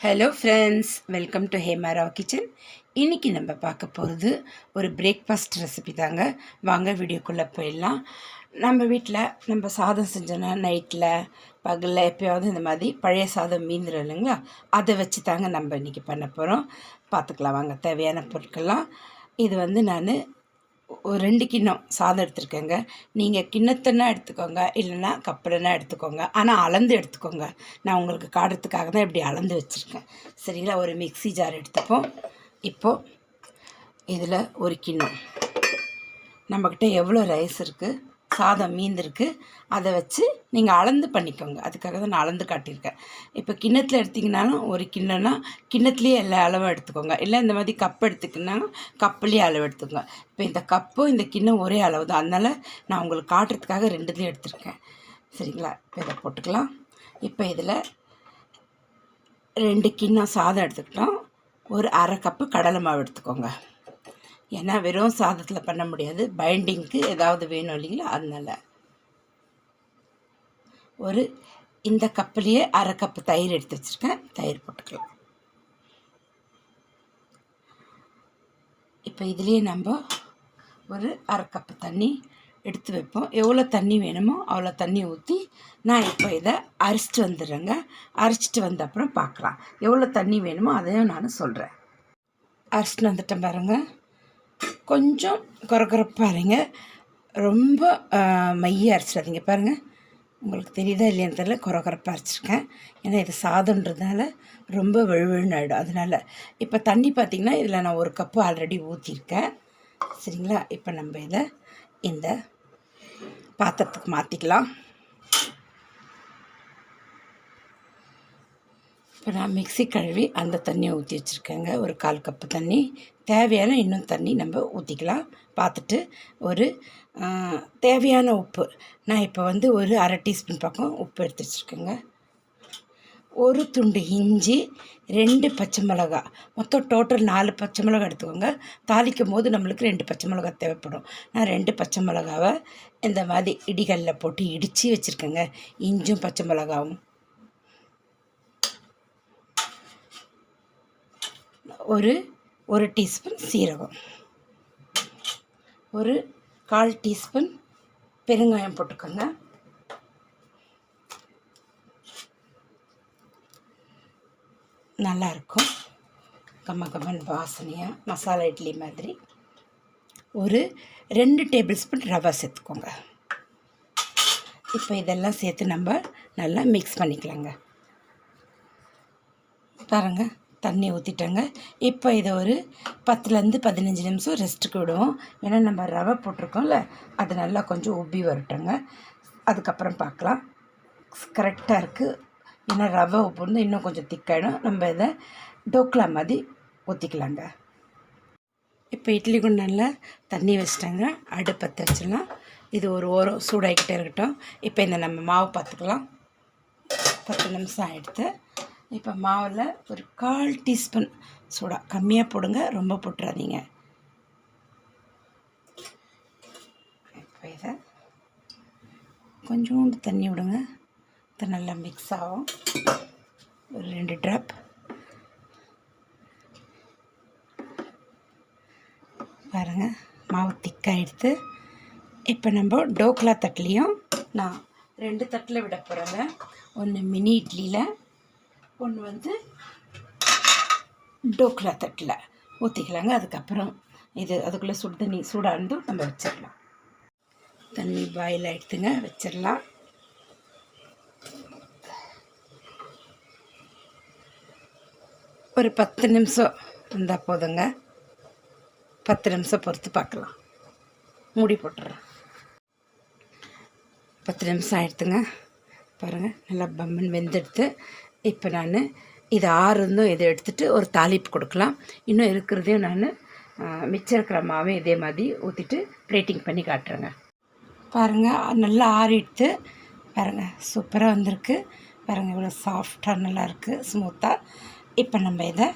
Hello friends welcome to Hemarao kitchen இன்றைக்கி நம்ம பார்க்க போகிறது ஒரு பிரேக்ஃபாஸ்ட் ரெசிபி தாங்க. வாங்க வீடியோக்குள்ளே போயிடலாம். நம்ம வீட்டில் நம்ம சாதம் செஞ்சோன்னா நைட்டில் பகலில் எப்போயாவது இந்த மாதிரி பழைய சாதம் மீந்துடும் இல்லைங்களா? அதை வச்சு தாங்க நம்ம இன்றைக்கி பண்ண போகிறோம் பார்த்துக்கலாம் வாங்க. தேவையான பொருட்கள்லாம். இது வந்து நான் ஒரு ரெண்டு கிண்ணம் சாதம் எடுத்துருக்கேங்க. நீங்கள் கிண்ணத்தனா எடுத்துக்கோங்க இல்லைன்னா கப்பலனா எடுத்துக்கோங்க. ஆனால் அளந்து எடுத்துக்கோங்க. நான் உங்களுக்கு காடுறதுக்காக தான் இப்படி அளந்து வச்சுருக்கேன். சரிங்களா? ஒரு மிக்ஸி ஜார் எடுத்துப்போம். இப்போது இதில் ஒரு கிண்ணம். நம்மக்கிட்ட எவ்வளோ ரைஸ் இருக்குது சாதம் மீந்திருக்கு. அதை வச்சு நீங்கள் அளந்து பண்ணிக்கோங்க. அதுக்காக தான் நான் அளந்து காட்டியிருக்கேன். இப்போ கிண்ணத்தில் எடுத்திங்கனாலும் ஒரு கிண்ணம்னா கிண்ணத்துலேயே எல்லா அளவும் எடுத்துக்கோங்க. இல்லை இந்த மாதிரி கப் எடுத்துக்கினாலும் கப்புலேயே அளவு எடுத்துக்கோங்க. இப்போ இந்த கப்பும் இந்த கிண்ணம் ஒரே அளவு தான். அதனால் நான் உங்களுக்கு காட்டுறதுக்காக ரெண்டுலேயும் எடுத்திருக்கேன். சரிங்களா? இப்போ இதை போட்டுக்கலாம். இப்போ இதில் ரெண்டு கிண்ணம் சாதம் எடுத்துக்கிட்டோம். ஒரு அரை கப்பு கடலை மாவு எடுத்துக்கோங்க. ஏன்னா வெறும் சாதத்தில் பண்ண முடியாது. பைண்டிங்க்கு ஏதாவது வேணும் இல்லைங்களா? அதனால். ஒரு இந்த கப்புலேயே அரை கப்பு தயிர் எடுத்து வச்சுருக்கேன். தயிர் போட்டுக்கலாம். இப்போ இதுலேயே நம்ம ஒரு அரை கப்பு தண்ணி எடுத்து வைப்போம். எவ்வளோ தண்ணி வேணுமோ அவ்வளோ தண்ணி ஊற்றி நான் இப்போ இதை அரிச்சிட்டு வந்துடுறேங்க. அரிச்சிட்டு வந்த அப்புறம் பார்க்கலாம். எவ்வளோ தண்ணி வேணுமோ அதையும் நான் சொல்கிறேன் அரிச்சிட்டு வந்துட்டேன் பாருங்கள் கொஞ்சம் குறக்குறப்பாக இருங்க. ரொம்ப மைய அரைச்சிடாதீங்க. பாருங்கள் உங்களுக்கு தெரியுதா இல்லையான்னு தெரியல. குறக்குறப்பாக அரைச்சிருக்கேன். ஏன்னா இது சாதன்றதுனால ரொம்ப வெழுவெழுன்னு ஆகிடும் அதனால் இப்போ தண்ணி பார்த்திங்கன்னா இதில் நான் ஒரு கப்பு ஆல்ரெடி ஊற்றிருக்கேன் சரிங்களா? இப்போ நம்ம இதை இந்த பாத்திரத்துக்கு மாற்றிக்கலாம் இப்போ நான் மிக்ஸி கழுவி அந்த தண்ணியை ஊற்றி வச்சுருக்கேங்க. ஒரு கால் கப்பு தண்ணி. தேவையான இன்னும் தண்ணி நம்ம ஊற்றிக்கலாம் பார்த்துட்டு ஒரு தேவையான உப்பு. நான் இப்போ வந்து ஒரு அரை டீஸ்பூன் பக்கம் உப்பு எடுத்து வச்சுருக்கேங்க. ஒரு துண்டு இஞ்சி ரெண்டு பச்சை மிளகா. மொத்தம் டோட்டல் நாலு பச்சை மிளகா எடுத்துக்கோங்க. தாளிக்கும் போது நம்மளுக்கு ரெண்டு பச்சை மிளகா தேவைப்படும். நான் ரெண்டு பச்சை மிளகாவை இந்த மாதிரி இடிகளில் போட்டு இடித்து வச்சுருக்கேங்க. இஞ்சும் பச்சை மிளகாவும். ஒரு ஒரு டீஸ்பூன் சீரகம். ஒரு கால் டீஸ்பூன் பெருங்காயம் போட்டுக்கோங்க. நல்லாயிருக்கும் கம்ம கம்மன் வாசனையாக மசாலா இட்லி மாதிரி. ஒரு ரெண்டு டேபிள் ஸ்பூன் ரவை சேர்த்துக்கோங்க. இப்போ இதெல்லாம் சேர்த்து நம்ம நல்லா மிக்ஸ் பண்ணிக்கலாங்க. பாருங்கள் தண்ணி ஊற்றிட்டேங்க இப்போ இதை ஒரு பத்துலேருந்து பதினஞ்சு நிமிஷம் ரெஸ்ட்டுக்கு விடுவோம். ஏன்னா நம்ம ரவை போட்டிருக்கோம்ல அது நல்லா கொஞ்சம் உப்பி வரட்டோங்க அதுக்கப்புறம் பார்க்கலாம். கரெக்டாக இருக்குது ஏன்னா ரவை உப்பு வந்து இன்னும் கொஞ்சம் திக்காயிடும் நம்ம இதை டோக்லா மாதிரி ஊற்றிக்கலாங்க இப்போ இட்லி குண்டனில் தண்ணி வச்சிட்டாங்க. அடுப்பத்தை வச்சிடலாம் இது ஒரு ஓரம் சூடாகிக்கிட்டே இருக்கட்டும். இப்போ இந்த நம்ம மாவு பார்த்துக்கலாம். பத்து நிமிஷம் ஆகிடுது இப்போ மாவில் ஒரு கால் டீஸ்பூன் சோடா. கம்மியாக போடுங்க ரொம்ப போட்டுறாதீங்க. இப்போ இதை கொஞ்சோண்டு தண்ணி விடுங்க. இது நல்லா மிக்ஸ் ஆகும். ஒரு ரெண்டு ட்ராப் பாருங்கள் மாவு திக்காக எடுத்து இப்போ நம்ம டோக்லா தட்டிலையும் நான் ரெண்டு தட்டில் விட போகிறேங்க ஒன்று மினி இட்லியில் ஒன்று வந்து டோக்லா தட்டில். ஊற்றிக்கலாங்க அதுக்கப்புறம் இது அதுக்குள்ளே சுடு தண்ணி சூடாக இருந்தும் நம்ம வச்சிடலாம். தண்ணி பாயில் ஆகிடுத்துங்க வச்சிடலாம். ஒரு பத்து நிமிஷம் இருந்தால் போதுங்க. பத்து நிமிஷம் பொறுத்து பார்க்கலாம். மூடி போட்டுறேன். பத்து நிமிஷம் ஆயிடுத்துங்க பாருங்கள் நல்லா பம்மன் வெந்தெடுத்து இப்போ நான் இது ஆறுந்தும் இதை எடுத்துகிட்டு ஒரு தாளிப்பு கொடுக்கலாம். இன்னும் இருக்கிறதையும் நான் மிச்சம் இருக்கிற மாவையும் இதே மாதிரி ஊற்றிட்டு பிளேட்டிங் பண்ணி காட்டுறேங்க. பாருங்கள் நல்லா ஆறிட்டு பாருங்கள் சூப்பராக வந்திருக்கு. பாருங்கள் இவ்வளோ சாஃப்டாக நல்லாயிருக்கு ஸ்மூத்தாக இப்போ நம்ம இதை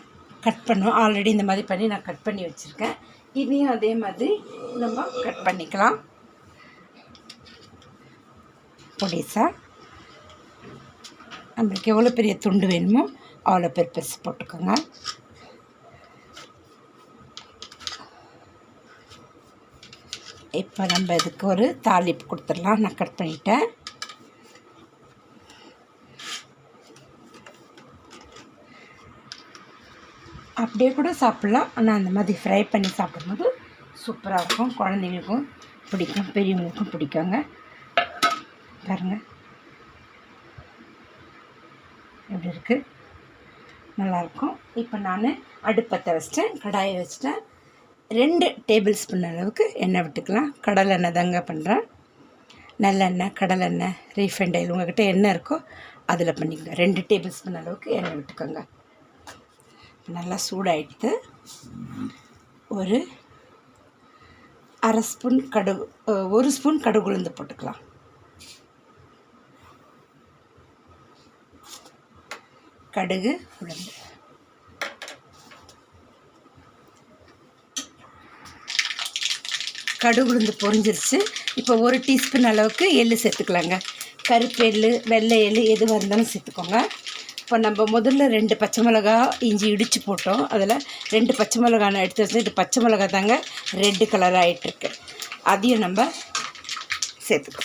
கட் பண்ணுவோம். ஆல்ரெடி இந்த மாதிரி பண்ணி நான் கட் பண்ணி வச்சுருக்கேன். இதையும் அதே மாதிரி நம்ம கட் பண்ணிக்கலாம். பொடிசா. நம்மளுக்கு எவ்வளோ பெரிய துண்டு வேணுமோ அவ்வளோ பெரு பெருசு போட்டுக்கோங்க. இப்போ நம்ம இதுக்கு ஒரு தாளிப்பு கொடுத்துடலாம். நான் கட் பண்ணிட்டேன். அப்படியே கூட சாப்பிட்லாம். ஆனால் அந்த மாதிரி ஃப்ரை பண்ணி சாப்பிடும்போது சூப்பராக இருக்கும். குழந்தைங்களுக்கும் பிடிக்கும் பெரியவங்களுக்கும் பிடிக்குங்க. பாருங்கள் எப்படி இருக்குது நல்லாயிருக்கும் இப்போ நான் அடுப்பத்தை வச்சிட்டேன். கடாயை வச்சிட்டேன். ரெண்டு டேபிள் ஸ்பூன் அளவுக்கு எண்ணெய் விட்டுக்கலாம். கடலெண்ணெய் தாங்க பண்ணுறேன் நல்லெண்ணெய் கடலெண்ணெய் ரீஃபைண்ட் ஆயில் உங்கள்கிட்ட எண்ணெய் இருக்கோ அதில் பண்ணிக்கோங்க. ரெண்டு டேபிள் ஸ்பூன் அளவுக்கு எண்ணெய் விட்டுக்கோங்க. நல்லா சூடாகிட்டு ஒரு அரை ஸ்பூன் கடுகு ஒரு ஸ்பூன் கடுகு உளுந்து போட்டுக்கலாம். கடுகு உளுந்து. கடுகு உளுந்து பொரிஞ்சிருச்சு. இப்போ ஒரு டீஸ்பூன் அளவுக்கு எள்ளு சேர்த்துக்கலாங்க. கருப்பு எள்ளு வெள்ளை எள்ளு எதுவாக இருந்தாலும் சேர்த்துக்கோங்க. இப்போ நம்ம முதல்ல ரெண்டு பச்சை மிளகா இஞ்சி இடித்து போட்டோம். அதில் ரெண்டு பச்சை மிளகா நான் எடுத்து வச்சு இது பச்சை மிளகா தாங்க ரெட்டு கலர் ஆகிட்டுருக்கு அதையும் நம்ம சேர்த்துக்கோ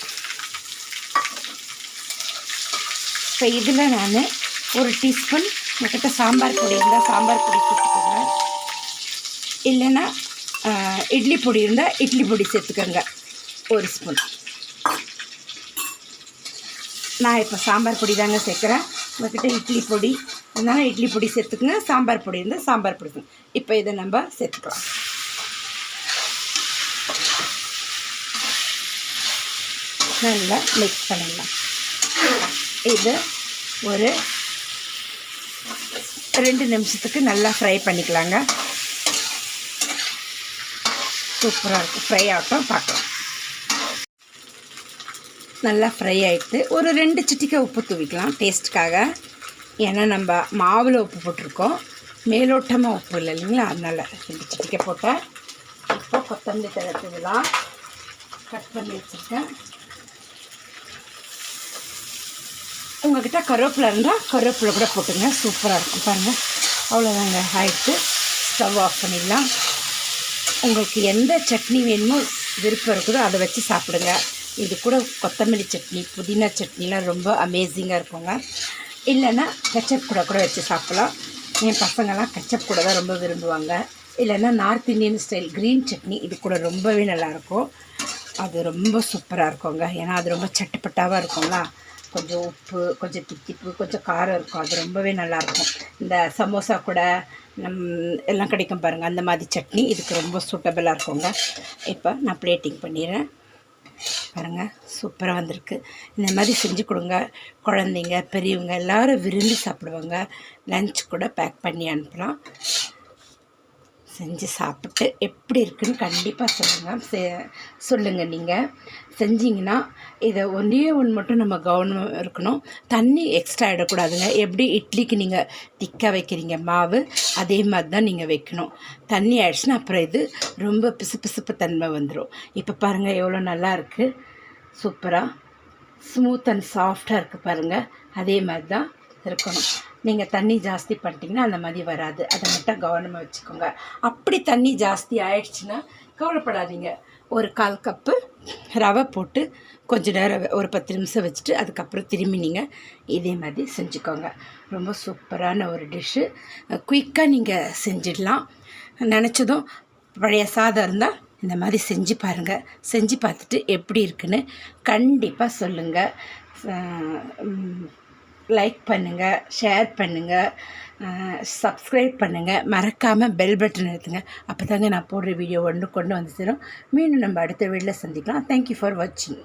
இப்போ இதில் நான் ஒரு டீஸ்பூன் உங்கள்கிட்ட சாம்பார் பொடி இருந்தால் சாம்பார் பொடி சேர்த்துக்கோங்க. இல்லைன்னா இட்லி பொடி இருந்தால் இட்லி பொடி சேர்த்துக்கோங்க. ஒரு ஸ்பூன். நான் இப்போ சாம்பார் பொடி தாங்க சேர்க்குறேன். உங்கள்கிட்ட இட்லி பொடி இருந்தாலும் இட்லி பொடி சேர்த்துக்குங்க. சாம்பார் பொடி இருந்தால் சாம்பார் பொடி இப்போ இதை நம்ம சேர்த்துக்கலாம். நல்லா மிக்ஸ் பண்ணிடலாம் இது ஒரு ரெண்டு நிமிஷத்துக்கு நல்லா ஃப்ரை பண்ணிக்கலாங்க. சூப்பராக இருக்கும் ஃப்ரை ஆகட்டும் பார்க்கலாம். நல்லா ஃப்ரை ஆகிட்டு ஒரு ரெண்டு சிட்டிக்காய் உப்பு தூவிக்கலாம் டேஸ்ட்டுக்காக ஏன்னா நம்ம மாவில் உப்பு போட்டிருக்கோம். மேலோட்டமாக உப்பு இல்லை இல்லைங்களா? அதனால் ரெண்டு சிட்டிக்காய் போட்டேன். இப்போ கொத்தமல்லி தழை தூவலாம் கட் பண்ணி வச்சுருக்கேன். உங்கள்கிட்ட கருவேப்பிலை இருந்தால் கருவேப்பிலை கூட போட்டுங்க. சூப்பராக இருக்கும். பாருங்கள் அவ்வளோதாங்க ஆயிடுத்து ஸ்டவ் ஆஃப் பண்ணிடலாம். உங்களுக்கு எந்த சட்னி வேணுமோ விருப்பம் இருக்குதோ அதை வச்சு சாப்பிடுங்க. இது கூட கொத்தமல்லி சட்னி புதினா சட்னிலாம் ரொம்ப அமேசிங்காக இருக்குங்க. இல்லைன்னா கச்சப் கூட கூட வச்சு சாப்பிட்லாம். என் பசங்கள்லாம் கச்சப் கூட தான் ரொம்ப விரும்புவாங்க. இல்லைன்னா north Indian style green chutney இது கூட ரொம்பவே நல்லாயிருக்கும் அது ரொம்ப சூப்பராக இருக்குங்க. ஏன்னா அது ரொம்ப சட்டுப்பட்டாவாக இருக்குங்களா? கொஞ்சம் உப்பு கொஞ்சம் தித்திப்பு கொஞ்சம் காரம் இருக்கும். அது ரொம்பவே நல்லாயிருக்கும். இந்த சமோசா கூட நம் எல்லாம் கிடைக்கும் பாருங்கள் அந்த மாதிரி சட்னி இதுக்கு ரொம்ப சூட்டபிளாக இருக்குங்க. இப்போ நான் பிளேட்டிங் பண்ணிடுறேன். பாருங்கள் சூப்பராக வந்திருக்கு. இந்த மாதிரி செஞ்சு கொடுங்க. குழந்தைங்க பெரியவங்க எல்லோரும் விரும்பி சாப்பிடுவாங்க. லன்ச் கூட பேக் பண்ணி அனுப்பலாம். செஞ்சு சாப்பிட்டு எப்படி இருக்குன்னு கண்டிப்பாக சொல்லுங்கள் செ சொல்லுங்கள் நீங்கள் செஞ்சிங்கன்னா இதை ஒன்றே ஒன்று மட்டும் நம்ம கவனம் இருக்கணும். தண்ணி எக்ஸ்ட்ரா இடக்கூடாதுங்க எப்படி இட்லிக்கு நீங்கள் திக்க வைக்கிறீங்க? மாவு அதே மாதிரி தான் நீங்கள் வைக்கணும். தண்ணி ஆயிடுச்சுன்னா அப்புறம் இது ரொம்ப பிசு பிசுப்பு தன்மை வந்துடும் இப்போ பாருங்கள் எவ்வளோ நல்லா இருக்குது சூப்பராக ஸ்மூத் அண்ட் சாஃப்டாக இருக்குது பாருங்கள் அதே மாதிரி தான் இருக்கணும். நீங்கள் தண்ணி ஜாஸ்தி பண்ணிட்டீங்கன்னா அந்த மாதிரி வராது. அதை மட்டும் கவனமாக வச்சுக்கோங்க. அப்படி தண்ணி ஜாஸ்தி ஆயிடுச்சுன்னா கவலைப்படாதீங்க. ஒரு கால் கப்பு ரவை போட்டு கொஞ்சம் நேரம் ஒரு பத்து நிமிஷம் வச்சுட்டு அதுக்கப்புறம் திரும்பி நீங்கள் இதே மாதிரி செஞ்சுக்கோங்க. ரொம்ப சூப்பரான ஒரு டிஷ்ஷு. குயிக்காக நீங்கள் செஞ்சிடலாம். நினச்சதும் பழைய சாதம் இருந்தால் இந்த மாதிரி செஞ்சு பாருங்கள் செஞ்சு பார்த்துட்டு எப்படி இருக்குன்னு கண்டிப்பாக சொல்லுங்கள் லைக் பண்ணுங்கள் ஷேர் பண்ணுங்கள் சப்ஸ்கிரைப் பண்ணுங்கள் மறக்காமல் பெல் பட்டன் எடுத்துங்க அப்போ தாங்க நான் போடுற வீடியோ ஒன்று கொண்டு வந்து தரும் மீண்டும் நம்ம அடுத்த வீடியோவில் சந்திக்கலாம். தேங்க்யூ ஃபார் வாட்சிங்